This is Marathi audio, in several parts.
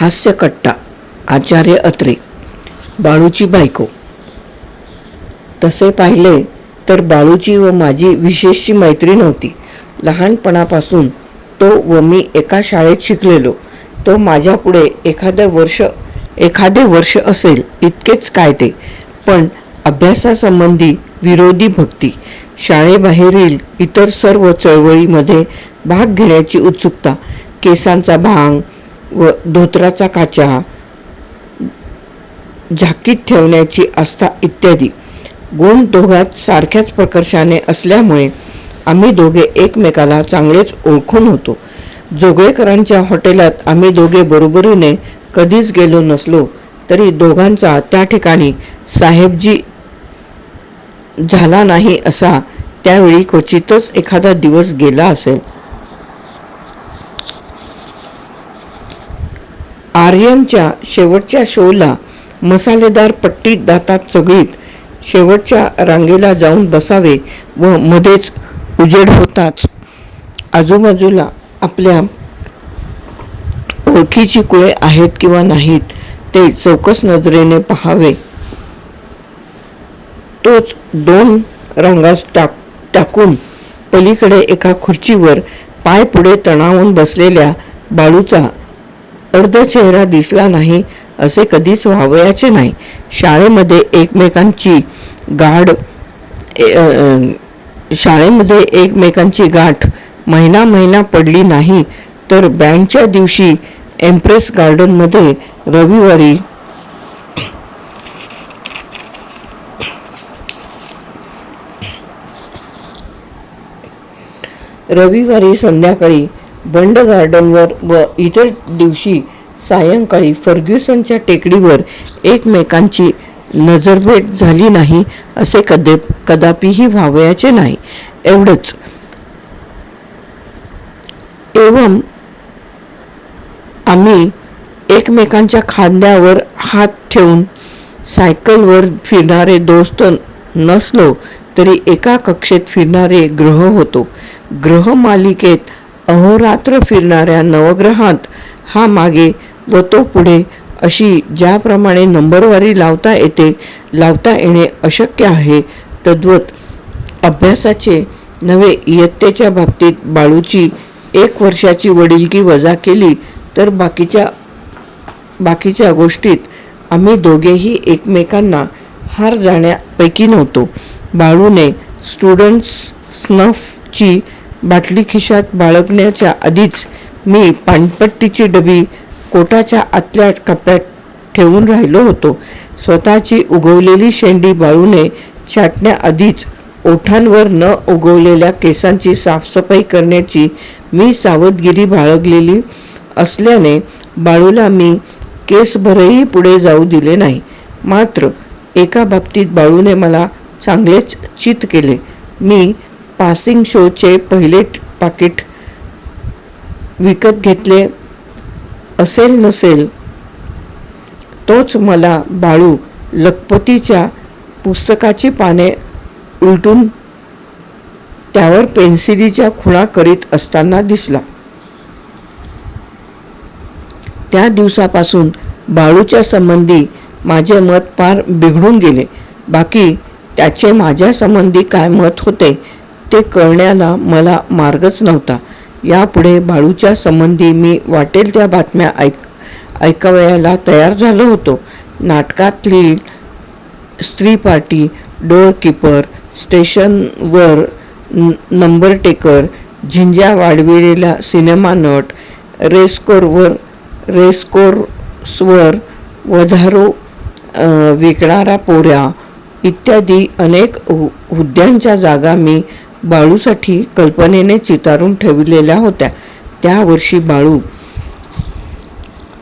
हास्यकट्टा आचार्य अत्रे बाळूची बायको. तसे पाहिले तर बाळूची व माझी विशेषची मैत्री नव्हती. लहानपणापासून तो व मी एका शाळेत शिकलेलो. तो माझ्यापुढे एखादं वर्ष एखादे वर्ष असेल इतकेच काय ते. पण अभ्यासासंबंधी विरोधी भक्ती शाळेबाहेरील इतर सर्व चळवळीमध्ये भाग घेण्याची उत्सुकता केसांचा भांग व धोत्राचा काचा झाकीत ठेवण्याची आस्था इत्यादी. गुण दोघात सारख्याच प्रकर्षाने असल्यामुळे आम्ही दोघे एकमेकाला चांगलेच ओळखून होतो. जोगळेकरांच्या हॉटेलात आम्ही दोघे बरोबरीने कधीच गेलो नसलो तरी दोघांचा त्या ठिकाणी साहेबजी झाला नाही असा त्यावेळी क्वचितच एखादा दिवस गेला असेल. आर्यनच्या शेवटच्या शोला मसालेदार पट्टी दातात चगळीत शेवटच्या रांगेला जाऊन बसावे व मध्येच उजेड होताच आजूबाजूला आपल्या ओळखीची कुळे आहेत किंवा नाहीत ते चौकस नजरेने पहावे. तोच दोन रांगास टाक टाकून पलीकडे एका खुर्चीवर पाय पुढे तणावून बसलेल्या बाळूचा अर्ध चेहरा दिसला नाही असे कधीच व्हावयाचे नाही. शाळेमध्ये एकमेकांची गाढ ए- शाळेमध्ये एकमेकांची गाठ महिना महिना पडली नाही तर बँडच्या दिवशी एम्प्रेस गार्डनमध्ये रविवारी रविवारी संध्याकाळी बंड गार्डनवर व इतर दिवशी सायंकाळी फर्ग्युसनच्या टेकडीवर एकमेकांची नजरभेट झाली नाही असे कदे कदापिही व्हावयाचे नाही. एवढंच. एवम आम्ही एकमेकांच्या खांद्यावर हात ठेवून सायकलवर फिरणारे दोस्त नसलो तरी एका कक्षेत फिरणारे ग्रह होतो. ग्रह मालिकेत अहोरात्र फिरणाऱ्या नवग्रहात हा मागे व तो पुढे अशी ज्याप्रमाणे नंबरवारी लावता येते लावता येणे अशक्य आहे. तद्वत अभ्यासाचे नवे इयत्तेच्या बाबतीत बाळूची एक वर्षाची वडिलकी वजा केली तर बाकीच्या बाकीच्या गोष्टीत आम्ही दोघेही एकमेकांना हार जाण्यापैकी नव्हतो. बाळूने स्टुडंट्स स्नफची बाटली खिशात बाळगण्याच्या आधीच मी पानपट्टीची डबी कोटाच्या आतल्या कप्प्यात ठेवून राहिलो होतो. स्वतःची उगवलेली शेंडी बाळूने छाटण्याआधीच ओठांवर न उगवलेल्या केसांची साफसफाई करण्याची मी सावधगिरी बाळगलेली असल्याने बाळूला मी केसभरही पुढे जाऊ दिले नाही. मात्र एका बाबतीत बाळूने मला चांगलेच चित केले. मी पासिंग शोचे पहिले पाकिट विकत घेतले. असेल नसेल तोच मला बाळू लखपतीच्या पुस्तकाची पाने उलटून त्यावर पेन्सिलीच्या खुणा करीत असताना दिसला. त्या दिवसापासून बाळूच्या संबंधी माझे मत फार बिघडून गेले. बाकी त्याचे माझ्या संबंधी काय मत होते ते कळण्याला मला मार्गच नव्हता. यापुढे बाळूच्या संबंधी मी वाटेल त्या बातम्या ऐक ऐकावयाला तयार झालो होतो. नाटकातली स्त्री पार्टी डोअरकीपर स्टेशनवर नंबर टेकर झिंज्या वाढविलेला सिनेमा नट रेस्कोरवर रेसकोर्सवर वधारो विकणारा पोऱ्या इत्यादी अनेक हु हुद्द्यांच्या जागा मी बाळूसाठी कल्पनेने चितारून ठेवलेल्या होत्या. त्या वर्षी बाळू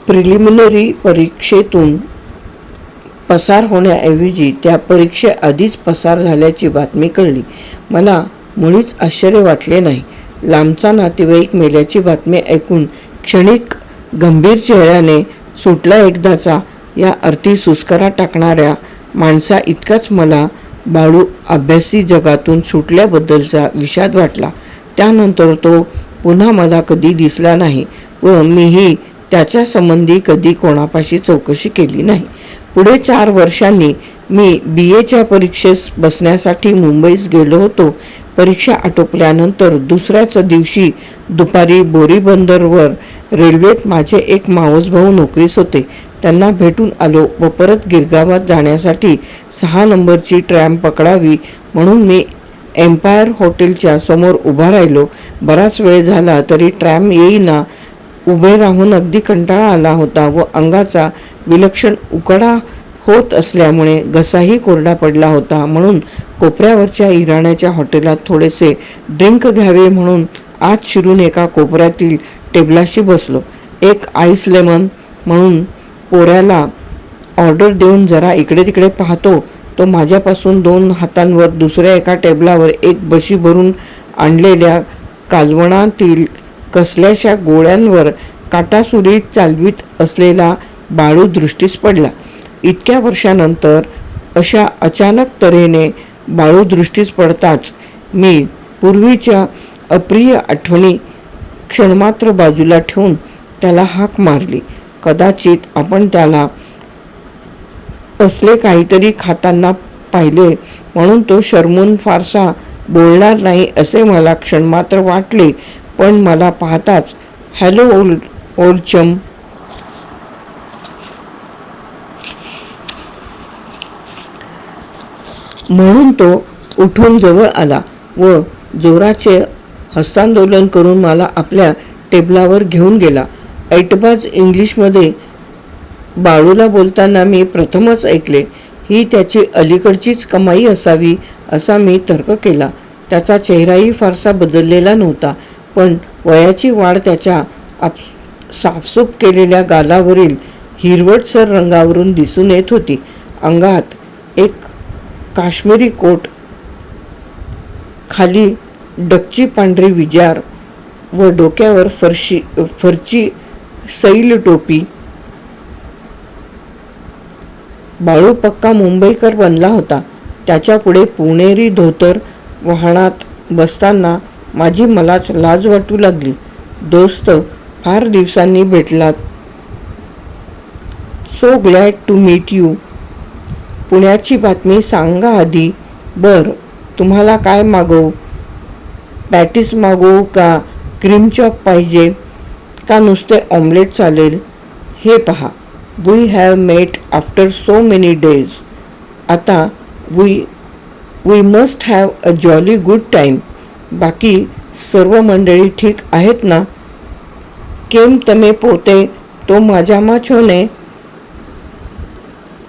प्रिलिमिनरी परीक्षेतून पसार होण्याऐवजी त्या परीक्षेआधीच पसार झाल्याची बातमी कळली. मला मुळीच आश्चर्य वाटले नाही. लांबचा नातेवाईक मेल्याची बातमी ऐकून क्षणिक गंभीर चेहऱ्याने सुटला एकदाचा या अर्थी सुस्करा टाकणाऱ्या माणसा इतकाच मला बाळू अभ्यासी जगातून सुटल्याबद्दलचा विषाद वाटला. त्यानंतर तो पुन्हा मला कधी दिसला नाही व मीही त्याच्या संबंधी कधी कोणापाशी चौकशी केली नाही. पुढे चार वर्षांनी मी बी एच्या परीक्षेस बसण्यासाठी मुंबईस गेलो होतो. परीक्षा आटोपल्यानंतर दुसऱ्याच दिवशी दुपारी बोरीबंदरवर रेल्वेत माझे एक मावस भाऊ नोकरीस होते. त्यांना भेटून आलो व परत गिरगावात जाण्यासाठी सहा नंबरची ट्रॅम पकडावी म्हणून मी एम्पायर हॉटेलच्या समोर उभा राहिलो. बराच वेळ झाला तरी ट्रॅम येईना. उभे राहून अगदी कंटाळा आला होता व अंगाचा विलक्षण उकडा होत असल्यामुळे घसाही कोरडा पडला होता म्हणून कोपऱ्यावरच्या इराण्याच्या हॉटेलात थोडेसे ड्रिंक घ्यावे म्हणून आत शिरून एका कोपऱ्यातील टेबलाशी बसलो. एक आईस लेमन म्हणून पोऱ्याला ऑर्डर देऊन जरा इकडे तिकडे पाहतो. तो माझ्यापासून दोन हातांवर दुसऱ्या एका टेबलावर एक बशी भरून आणलेल्या कालवणातील कसल्याशा गोळ्यांवर काटासुरी चालवीत असलेला बाळू दृष्टीस पडला. इतक्या वर्षानंतर अशा अचानक तऱ्हेने बाळू दृष्टीस पडताच मी पूर्वीच्या अप्रिय आठवणी क्षणमात्र बाजूला ठेवून त्याला हाक मारली. कदाचित आपण त्याला असले काहीतरी खाताना पाहिले म्हणून तो शर्मून फारसा बोलणार नाही असे मला क्षणमात्र वाटले पण मला पाहताच हॅलो ओल्ड ओल्ड चम म्हणून तो उठून जवळ आला व जोराचे हस्तांदोलन करून मला आपल्या टेबलावर घेऊन गेला. ऐटबाज इंग्लिशमध्ये बाळूला बोलताना मी प्रथमच ऐकले ही त्याची अलीकडचीच कमाई असावी असा मी तर्क केला. त्याचा चेहराही फारसा बदललेला नव्हता पण वयाची वाढ त्याच्या आप साफसूप केलेल्या गालावरील हिरवटसर रंगावरून दिसून येत होती. अंगात एक काश्मीरी कोट. खाली डकची पांढरी विजार व डोक्यावर फरशी फरची सैल टोपी. बाळू पक्का मुंबईकर बनला होता. त्याच्यापुढे पुणेरी धोतर वाहनात बसताना माझी मलाच लाज वाटू लागली. दोस्त फार दिवसांनी भेटलात. So glad to meet you पुण्याची बातमी सांगा आधी. बर तुम्हाला काय मागवू? पॅटीस मागवू का? क्रीम चॉप पाहिजे का? नुसते ऑमलेट चालेल. हे पहा. We have met after so many days आता we we must have a jolly good time बाकी सर्व मंडळी ठीक आहेत ना? केम तमे पोते तो माझ्या माछोने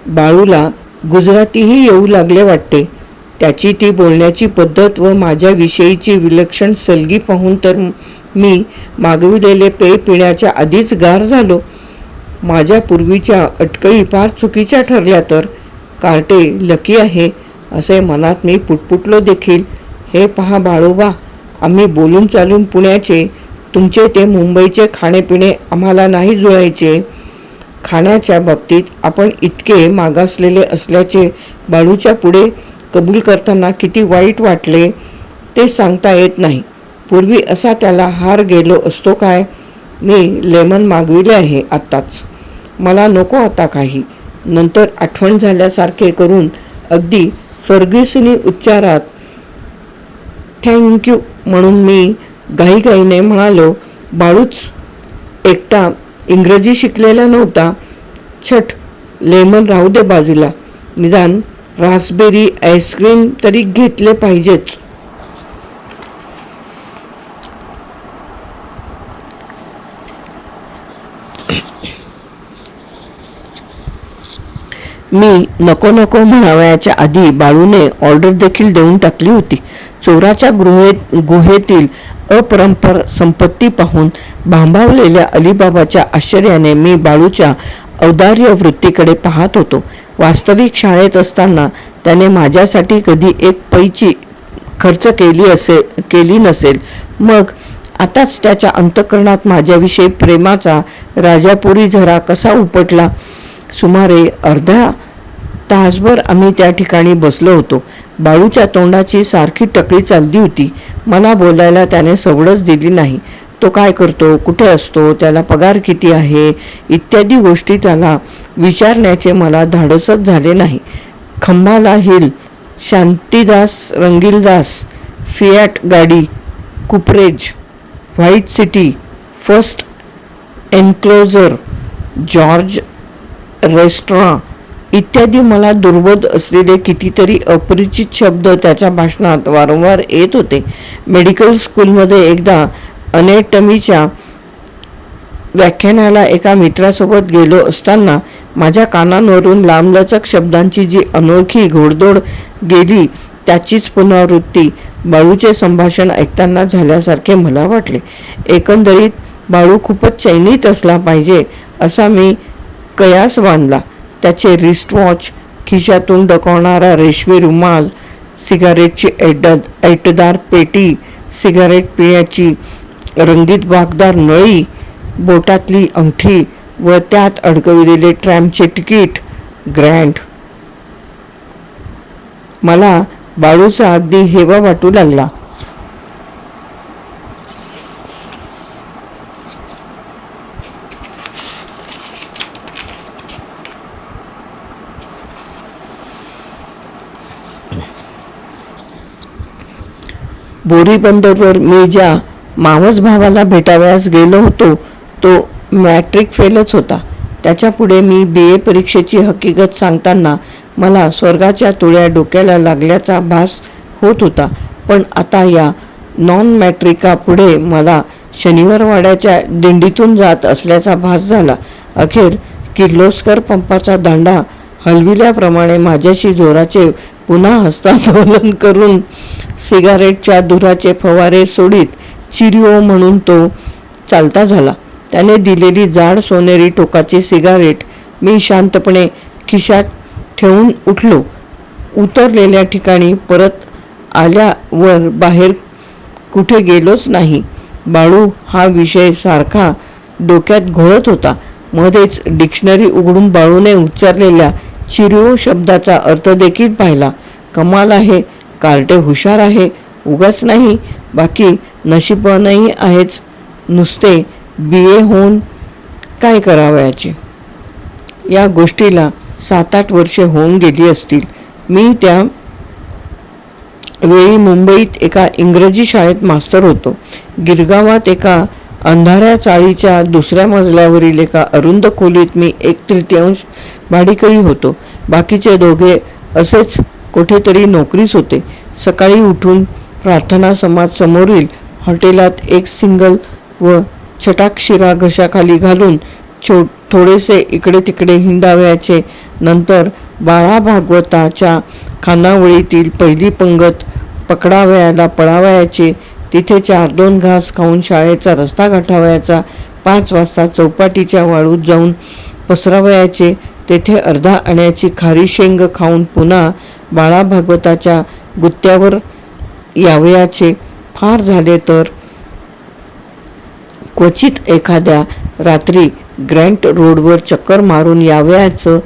बाळूला गुजरातीही येऊ लागले वाटते. त्याची ती बोलण्याची पद्धत व माझ्याविषयीची विलक्षण सलगी पाहून तर मी मागविलेले पेय पिण्याच्या आधीच गार झालो. माझ्या पूर्वीच्या अटकळी फार चुकीच्या ठरल्या तर. कार्टे लकी आहे असे मनात मी पुटपुटलो देखील. हे पहा बाळोबा आम्ही बोलून चालून पुण्याचे तुमचे ते मुंबईचे खाणेपिणे आम्हाला नाही जुळायचे. खाण्याच्या बाबतीत आपण इतके मागासलेले असल्याचे बाळूच्या पुढे कबूल करताना किती वाईट वाटले ते सांगता येत नाही. पूर्वी असा त्याला हार गेलो असतो काय? मी लेमन मागविले आहे आत्ताच. मला नको आता काही. नंतर आठवण झाल्यासारखे करून अगदी फर्ग्युसनी उच्चारात थँक्यू म्हणून मी घाईघाईने म्हणालो बाळूच एकटा इंग्रजी शिकलेला नव्हता. छट लेमन राहू दे बाजूला. निदान रासबेरी आईस्क्रीम तरी घेतले पाहिजेच. मी नको नको म्हणावयाच्या आधी बाळूने ऑर्डर देखील देऊन टाकली होती. चोराच्या गृहेत गुहेतील अपरंपर संपत्ती पाहून भांबावलेल्या अलिबाबाच्या आश्चर्याने मी बाळूच्या औदार्य वृत्तीकडे पाहत होतो. वास्तविक शाळेत असताना त्याने माझ्यासाठी कधी एक पैची खर्च केली असे केली नसेल. मग आताच त्याच्या अंतकरणात माझ्याविषयी प्रेमाचा राजापुरी झरा कसा उपटला? सुमारे अर्धा तासभर आम्ही त्या ठिकाणी बसलो होतो. बाळूच्या तोंडाची सारखी टकळी चालली होती. मला बोलायला त्याने सवडच दिली नाही. तो काय करतो? कुठे असतो? त्याला पगार किती आहे? इत्यादी गोष्टी त्याला विचारण्याचे मला धाडसच झाले नाही. खंबाला हिल शांतीदास रंगीलदास फियाट गाडी Cooperage white city first enclosure George restaurant इत्यादी मला दुर्बोध असलेले कितीतरी अपरिचित शब्द त्याच्या भाषणात वारंवार येत होते. मेडिकल स्कूलमध्ये एकदा अनेटमीच्या व्याख्यानाला एका मित्रासोबत गेलो असताना माझ्या कानांवरून लांबलचक शब्दांची जी अनोळखी घोडदोड गेली त्याचीच पुनरावृत्ती बाळूचे संभाषण ऐकताना झाल्यासारखे मला वाटले. एकंदरीत बाळू खूपच चैनीत असला पाहिजे असा मी कयास बांधला? त्याचे रिस्टवॉच खिशातून डकवणारा रेशमी रुमाल सिगारेटची ऐट ऐटदार पेटी सिगारेट पिण्याची रंगीत बागदार नळी बोटातली अंगठी व त्यात अडकविलेले ट्रॅमचे तिकीट. ग्रँड. मला बाळूचा अगदी हेवा वाटू लागला. बोरीबंदरवर मी ज्या मावस भावाला भेटावयास गेलो होतो तो मॅट्रिक फेलच होता. त्याच्यापुढे मी बी ए परीक्षेची हकीकत सांगताना मला स्वर्गाच्या तुळ्या डोक्याला लागल्याचा भास होत होता. पण आता या नॉन मॅट्रिका पुढे मला शनिवारवाड्याच्या दिंडीतून जात असल्याचा भास झाला. अखेर किर्लोस्कर पंपाचा दांडा हलविल्याप्रमाणे माझ्याशी जोराचे पुन्हा हस्तांदोलन करून सिगारेटच्या धुराचे फवारे सोडीत चिरिओ म्हणून तो चालता झाला. त्याने दिलेली जाड सोनेरी टोकाची सिगारेट मी शांतपणे खिशात ठेवून उठलो. उतरलेल्या ठिकाणी परत आल्यावर बाहेर कुठे गेलोच नाही. बाळू हा विषय सारखा डोक्यात घोळत होता. मध्येच डिक्शनरी उघडून बाळूने उच्चारलेल्या चिरिओ शब्दाचा अर्थ देखील पाहिला. कमाल आहे कार्टे हुशार आहे उगाच नाही बाकी नशीबनही आहेच. नुसते बी ए होऊन काय करावयाचे? या गोष्टीला सात आठ वर्षे होऊन गेली असतील. मी त्या वेळी मुंबईत एका इंग्रजी शाळेत मास्तर होतो. गिरगावात एका अंधाऱ्या चाळीच्या दुसऱ्या मजल्यावरील एका अरुंद खोलीत मी एक तृतीयांश भाडीकरी होतो. बाकीचे दोघे असेच कुठेतरी नोकरीस होते. सकाळी उठून प्रार्थना समाज समोरील हॉटेलात एक सिंगल व छटाक्षिरा घशाखाली घालून छो थोडेसे इकडे तिकडे हिंडावयाचे नंतर बाळा भागवताच्या खानावळीतील पहिली पंगत पकडावयाला पळावयाचे तिथे चार दोन घास खाऊन शाळेचा रस्ता गाठावयाचा पाच वाजता चौपाटीच्या वाळूत जाऊन पसरावयाचे तेथे अर्धा आण्याची खारी शेंग खाऊन पुन्हा बाळा भागवताच्या गुत्त्यावर यावयाचे. फार झाले तर क्वचित एखाद्या रात्री ग्रँट रोडवर चक्कर मारून यावयाचं.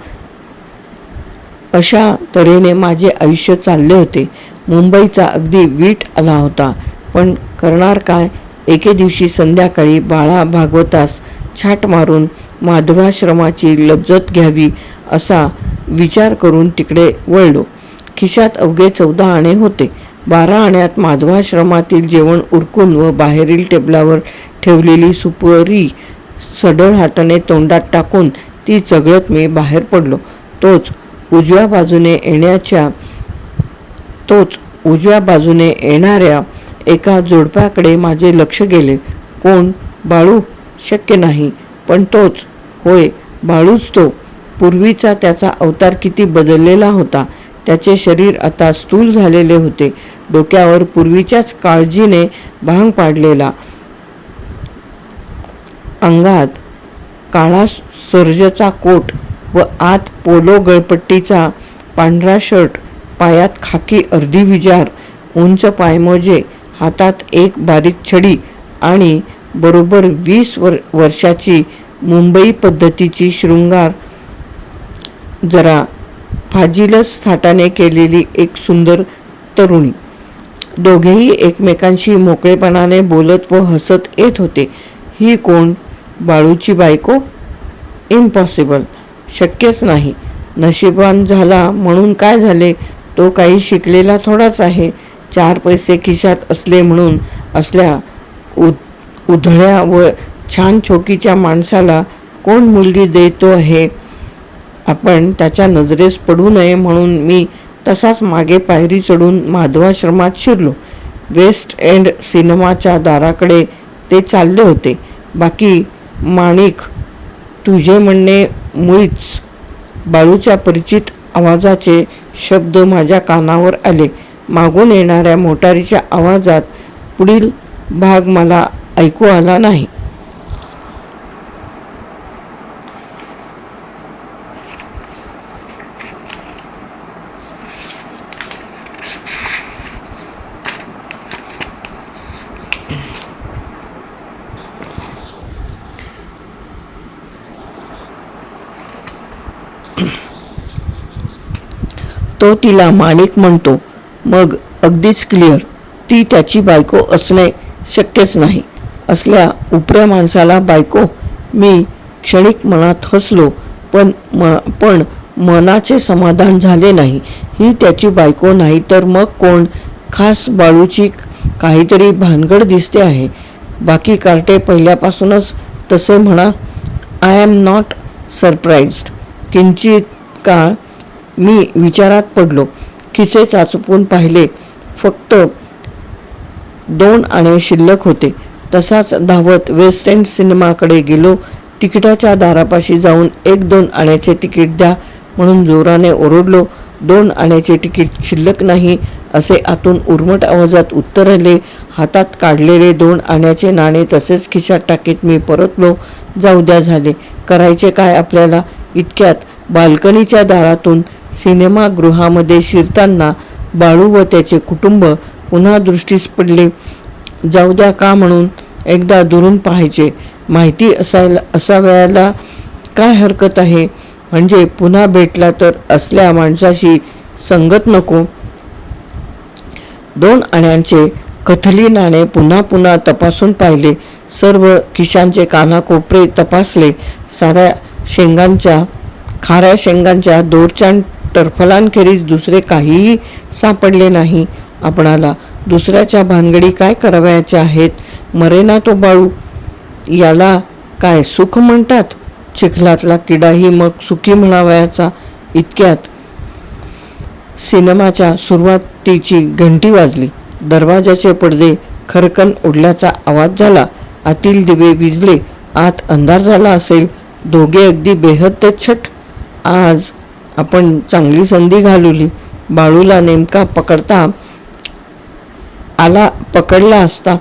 अशा तऱ्हेने माझे आयुष्य चालले होते. मुंबईचा अगदी वीट आला होता. पण करणार काय? एके दिवशी संध्याकाळी बाळा भागवतास छाट मारून माधवाश्रमाची लज्जत घ्यावी असा विचार करून तिकडे वळलो. खिशात अवघे चौदा आणे होते. बारा आण्यात माधवाश्रमातील जेवण उरकून व बाहेरील टेबलावर ठेवलेली सुपरी सडळ हाताने तोंडात टाकून ती चगळत मी बाहेर पडलो. तोच उजव्या बाजूने येण्याच्या तोच उजव्या बाजूने येणाऱ्या एका जोडप्याकडे माझे लक्ष गेले. कोण? बाळू? शक्य नाही. पण तोच. होय बाळूच तो. पूर्वीचा त्याचा अवतार किती बदललेला होता. त्याचे शरीर आता स्थूल झालेले होते. डोक्यावर पूर्वीच्याच काळजीने भांग पाडलेला अंगात काळा सर्जचा कोट व आत पोलो गळपट्टीचा पांढरा शर्ट पायात खाकी अर्धी विजार उंच पायमोजे हातात एक बारीक छडी आणि बरोबर वीस वर वर्षाची मुंबई पद्धतीची शृंगार. जरा फाजीलच थाटाने केलेली एक सुंदर तरुणी. दोघेही एकमेकांशी मोकळेपणाने बोलत व हसत येत होते. ही कोण? बाळूची बायको? इम्पॉसिबल शक्यच नाही. नशिबान झाला म्हणून काय झाले? तो काही शिकलेला थोडाच आहे. चार पैसे खिशात असले म्हणून असल्या उद उधळ्या व छान छोकीच्या माणसाला कोण मुलगी देतो आहे आपण त्याच्या नजरेस पडू नये म्हणून मी तसाच मागे पायरी चढून माधवाश्रमात शिरलो. वेस्ट एंड सिनेमाच्या दाराकडे ते चालले होते. बाकी माणिक तुझे म्हणणे मुळीच. बाळूच्या परिचित आवाजाचे शब्द माझ्या कानावर आले. मागून येणाऱ्या मोटारीच्या आवाजात पुढील भाग मला ऐकू आला नाही. तो तिला माणिक म्हणतो. मग अगदीच क्लिअर ती त्याची बायको असणे शक्यच नाही. असल्या उपऱ्या माणसाला बायको मी क्षणिक मनात हसलो पण म पण मनाचे समाधान झाले नाही. ही त्याची बायको नाही तर मग कोण? खास बाळूची काहीतरी भानगड दिसते आहे. बाकी कार्टे पहिल्यापासूनच तसे म्हणा आय एम नॉट सरप्राईज्ड किंचित काळ मी विचारात पडलो. खिसे चाचपून पाहिले. फक्त दोन आणे शिल्लक होते. तसाच धावत वेस्ट एंड सिनेमाकडे गेलो. तिकिटाच्या दारापाशी जाऊन एक दोन आण्याचे तिकीट द्या म्हणून जोराने ओरडलो. दोन आण्याचे तिकीट शिल्लक नाही असे आतून उर्मट आवाजात उत्तर आले. हातात काढलेले दोन आण्याचे नाणे तसेच खिशात टाकीत मी परतलो. जाऊ द्या झाले. करायचे काय आपल्याला? इतक्यात बाल्कनीच्या दारातून सिनेमागृहामध्ये शिरताना बाळू व त्याचे कुटुंब पुन्हा दृष्टीस पडले. जाऊ द्या का म्हणून एकदा दुरून पाहायचे? माहिती असायला असावयाला काय हरकत आहे? म्हणजे पुन्हा भेटला तर असल्या माणसाशी संगत नको. दोन आण्यांचे कथली नाणे पुन्हा पुन्हा तपासून पाहिले. सर्व किशांचे कानाकोपरे तपासले. साऱ्या शेंगांच्या खाऱ्या शेंगांच्या दोरच्या टरफलांखेरीज दुसरे काहीही सापडले नाही. आपणाला दुसऱ्याच्या भानगडी काय करावयाच्या आहेत? मरेना तो बाळू. याला काय सुख म्हणतात? चिखलातला किडाही मग सुखी म्हणावयाचा इतक्यात. सिनेमाच्या सुरुवातीची घंटी वाजली. दरवाजाचे पडदे खरकन उडल्याचा आवाज झाला. आतील दिवे विजले आत अंधार झाला असेल. दोघे अगदी बेहद छट. आज आपण चांगली संधी घालवली. बाळूला नेमका पकडता आला पकडला असता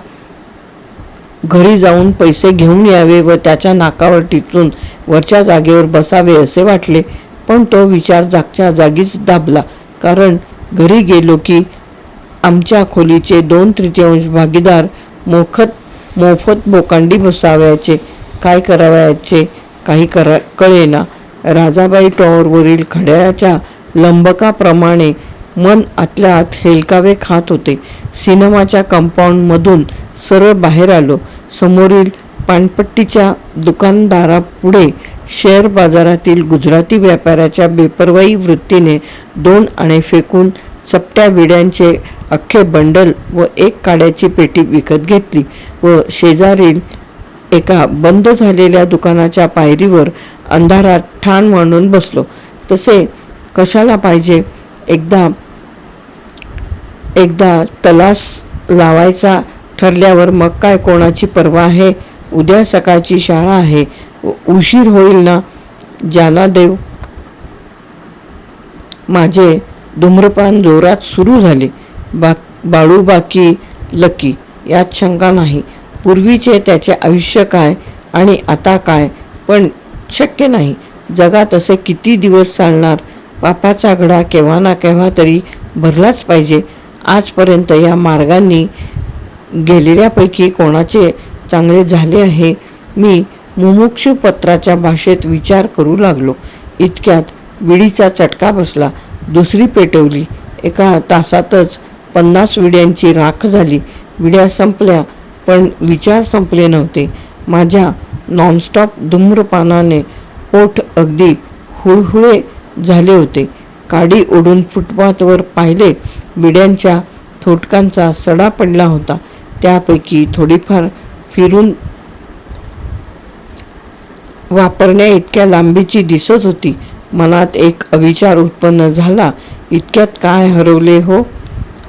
घरी जाऊन पैसे घेऊन यावे व त्याच्या नाकावर टिचून वरच्या जागेवर बसावे असे वाटले. पण तो विचार जागच्या जागीच दाबला. कारण घरी गेलो की आमच्या खोलीचे दोन तृतीयांश भागीदार मोफत मोफत बोकांडी बसावयाचे. काय करावयाचे? काही करा कळेना. राजाबाई टॉवरवरील खड्याच्या लंबकाप्रमाणे मन आतल्या आत हेलकावे खात होते. सिनेमाच्या कंपाऊंडमधून सरळ बाहेर आलो. समोरील पानपट्टीच्या दुकानदारापुढे शेअर बाजारातील गुजराती व्यापाऱ्याच्या बेपरवाई वृत्तीने दोन आणे फेकून चपट्या विड्यांचे अख्खे बंडल व एक काड्याची पेटी विकत घेतली व शेजारील एका बंद झालेल्या दुकानाच्या पायरीवर अंधारात ठाण मांडून बसलो. तसे कशाला पाहिजे? एकदा एकदा तलास लावायचा ठरल्यावर मग काय कोणाची पर्वा आहे? उद्या सकाळची शाळा आहे. उशीर होईल ना? ज्याला देव माझे धूम्रपान जोरात सुरू झाले. बा बाळू बाकी लकी यात शंका नाही. पूर्वीचे त्याचे आयुष्य काय आणि आता काय? पण शक्य नाही. जगात असे किती दिवस चालणार? पापाचा घडा केव्हा ना केव्हा तरी भरलाच पाहिजे. आजपर्यंत या मार्गांनी गेलेल्यापैकी कोणाचे चांगले झाले आहे? मी मुमुक्षू पत्राच्या भाषेत विचार करू लागलो. इतक्यात विडीचा चटका बसला. दुसरी पेटवली. एका तासातच पन्नास विड्यांची राख झाली. विड्या संपल्या. पण विचार संपले नव्हते. माझ्या नॉनस्टॉप धूम्रपानाने पोट अगदी हुळहुळे झाले होते. काडी ओढून फुटपाथवर पाहिले विड्यांच्या थोटकांचा सडा पडला होता. त्यापैकी थोडीफार फिरून वापरण्या इतक्या लांबीची दिसत होती. मनात एक अविचार उत्पन्न झाला इतक्यात काय हरवले हो?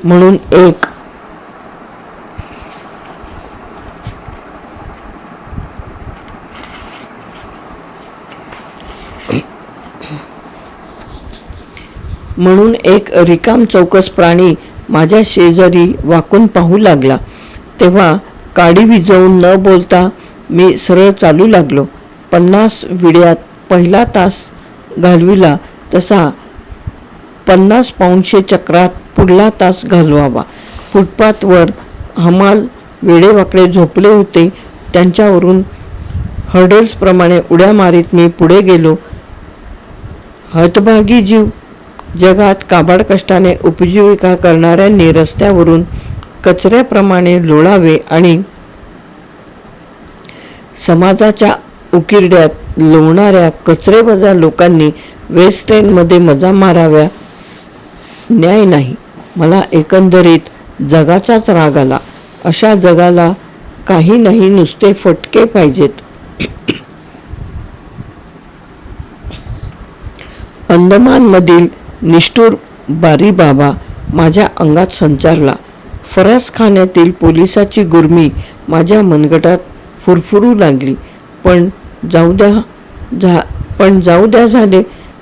म्हणून एक म्हणून एक रिकाम चौकस प्राणी माझ्या शेजारी वाकून पाहू लागला. तेव्हा काडी विजवून न बोलता मी सरळ चालू लागलो. पन्नास विड्यात पहिला तास घालविला तसा पन्नास पाऊनशे चक्रात पुढला तास घालवावा. फुटपाथवर हमाल वेडेवाकडे झोपले होते. त्यांच्यावरून हर्डल्सप्रमाणे उड्या मारीत मी पुढे गेलो. हतभागी जीव जगात काबाड कष्टाने उपजीविका करणाऱ्यांनी रस्त्यावरून कचऱ्याप्रमाणे लोळावे आणि समाजाच्या उकिरड्यात लोणाऱ्या कचरेबजा लोकांनी वेस्ट एंडमध्ये मजा माराव्या? न्याय नाही. मला एकंदरीत जगाचाच राग आला. अशा जगाला काही नाही नुसते फटके पाहिजेत. अंदमानमधील निष्ठूर बारी बाबा माझ्या अंगात संचारला. फरासखान्यातील पोलिसाची गुरमी माझ्या मनगटात फुरफुरू लागली. पण जाऊ द्या झा पण जाऊ द्या झाले.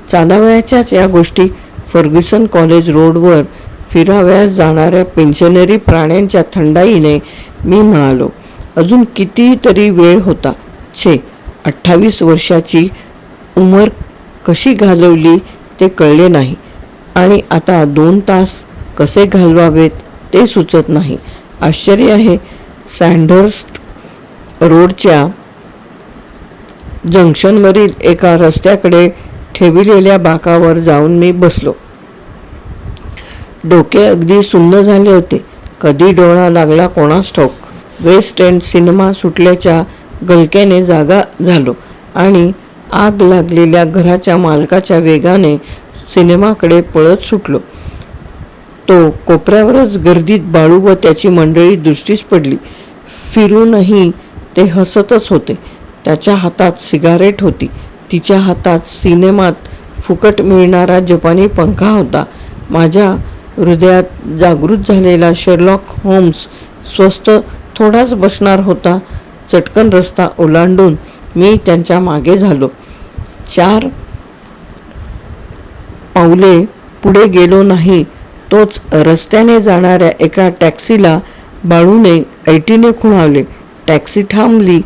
चालावयाच्याच या गोष्टी फर्ग्युसन कॉलेज रोडवर फिराव्यास जाणाऱ्या पेन्शनरी प्राण्यांच्या थंडाईने मी म्हणालो अजून कितीतरी वेळ होता. छे अठ्ठावीस वर्षाची उमर कशी घालवली ते कळले नाही. आणि आता दोन तास कसे घालवावेत ते सुचत नाही. आश्चर्य आहे सँडर्स्ट रोडच्या जंक्शनवरील एका रस्त्याकडे ठेविलेल्या बाकावर जाऊन मी बसलो. डोके अगदी सुन्न झाले होते. कधी डोळा लागला कोणास ठाऊक. वेस्ट एंड सिनेमा सुटल्याच्या गलक्याने जागा झालो आणि आग लागलेल्या घराच्या मालकाच्या वेगाने सिनेमाकडे पळत सुटलो. तो कोपऱ्यावरच गर्दीत बाळू व त्याची मंडळी दृष्टीस पडली. फिरूनही ते हसतच होते. त्याच्या हातात सिगारेट होती. तिच्या हातात सिनेमात फुकट मिळणारा जपानी पंखा होता. माझ्या हृदयात जागृत झालेला शेरलॉक होम्स स्वस्त थोडाच बसणार होता. चटकन रस्ता ओलांडून मी त्यांच्या मागे झालो. चार पावले पुढे गेलो नाही. तोच रस्त्याने जाणाऱ्या एका टॅक्सीला बाळूने ऐटीने खुणावले. टॅक्सी थांबली.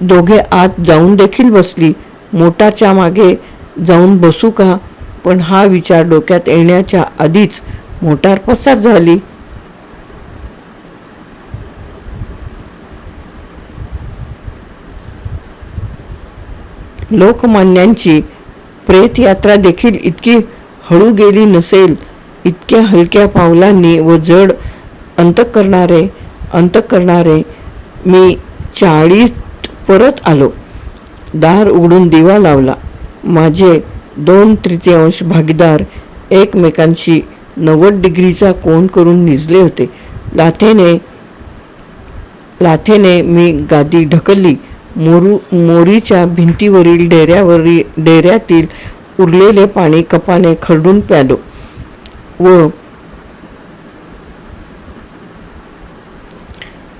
दोघे आत जाऊन देखील बसली. मोटाच्या मागे जाऊन बसू का? पण हा विचार डोक्यात येण्याच्या आधीच मोटार पसार झाली. लोकमान्यांची प्रेतयात्रा देखील इतकी हळू गेली नसेल इतक्या हलक्या पावलांनी व जड अंत करणारे अंत करणारे मी चाळीत परत आलो. दार उघडून दिवा लावला. माझे दोन तृतीयांश भागीदार एकमेकांशी नव्वद डिग्रीचा कोण करून निजले होते. लाथेने लाथेने मी गादी ढकलली. मोरू मोरीच्या भिंतीवरील डेऱ्यावरील डेऱ्यातील उरलेले पाणी कपाने खरडून प्यालो व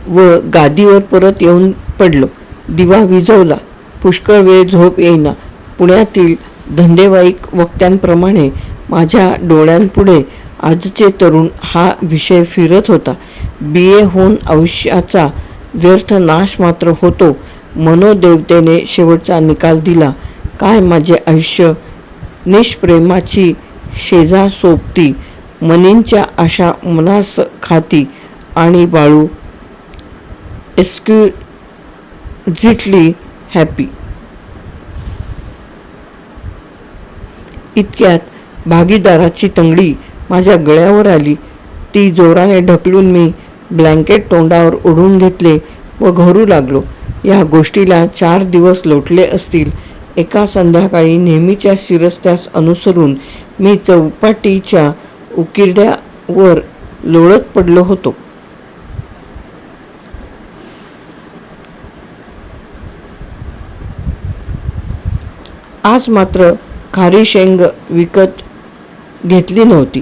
व गादीवर परत येऊन पडलो. दिवा विझवला. पुष्कळ वेळ झोप येईना. पुण्यातील धंदेवाईक वक्त्यांप्रमाणे माझ्या डोळ्यांपुढे आजचे तरुण हा विषय फिरत होता. बी. ए. होऊन आयुष्याचा व्यर्थ नाश मात्र होतो. मनोदेवतेने शेवटचा निकाल दिला. काय माझे आयुष्य? निष्प्रेमाची शेजा सोबती मनींच्या आशा मनास खाती आणि बाळू एक्स्क्युझिटली हॅपी. इतक्यात भागीदाराची तंगडी माझ्या गळ्यावर आली. ती जोराने ढकलून मी ब्लँकेट तोंडावर ओढून घेतले. व घरू लागलो. या गोष्टीला चार दिवस लोटले असतील. एका संध्याकाळी नेहमीच्या शिरस्त्यास अनुसरून मी चौपाटीच्या उकिरड्यावर लोळत पडलो होतो. आज मात्र खारी शेंग विकत घेतली नव्हती.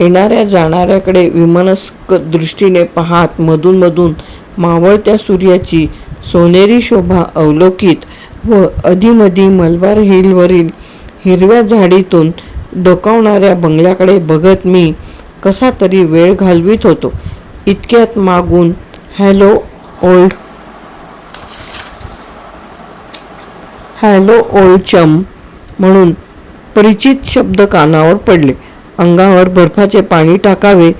येणाऱ्या जाणाऱ्याकडे विमनस्क दृष्टीने पाहात मधूनमधून मावळत्या सूर्याची सोनेरी शोभा अवलोकित व अधिमधी मलबार हिलवरील हिरव्या झाडीतून डोकावणाऱ्या बंगल्याकडे बघत मी कसा तरी वेळ घालवित होतो. इतक्यात मागून हॅलो ओल्ड हॅलो ओल्ड चम म्हणून परिचित शब्द कानावर पडले. अंगावर बर्फाचे पाणी टाकावे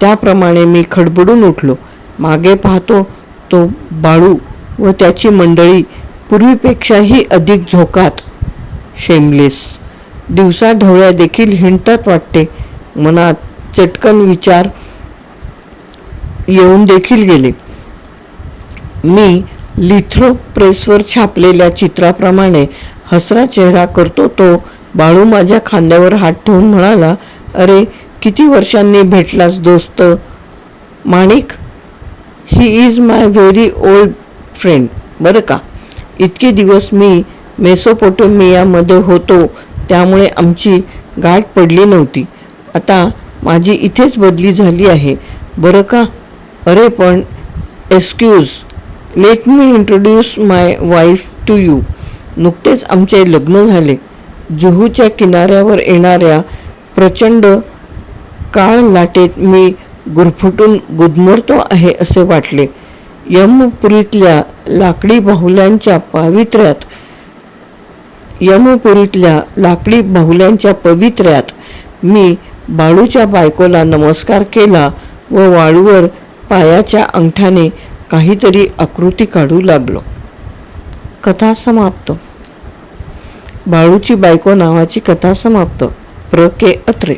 त्याप्रमाणे मी खडबडून उठलो. मागे पाहतो तो बाळू व त्याची मंडळी पूर्वीपेक्षाही अधिक झोकात शेमलेस दिवसा ढवळ्या देखील हिंडतात वाटते. मनात चटकन विचार येऊन देखील गेले. मी लिथ्रो प्रेसवर छापलेल्या चित्राप्रमाणे हसरा चेहरा करतो तो बाळू माझ्या खांद्यावर हात ठेवून म्हणाला अरे किती वर्षांनी भेटलास दोस्त? Manik he is my very old friend बरं का? इतके दिवस मी मेसोपोटोमियामध्ये होतो त्यामुळे आमची गाठ पडली नव्हती. आता माझी इथेच बदली झाली आहे. बरं का? अरे पण excuse let me introduce my wife to you नुकतेच आमचे लग्न झाले. जुहूच्या किनाऱ्यावर येणाऱ्या प्रचंड काळ लाटेत मी गुरफुटून गुदमरतो आहे असे वाटले. यमपुरीतल्या लाकडी बाहुल्यांच्या पावित्र्यात यमपुरीतल्या लाकडी बाहुल्यांच्या पवित्र्यात मी बाळूच्या बायकोला नमस्कार केला व वाळूवर पायाच्या अंगठ्याने काहीतरी आकृती काढू लागलो. कथा समाप्त. बाळूची बायको नावाची कथा समाप्त. प्र. के. अत्रे.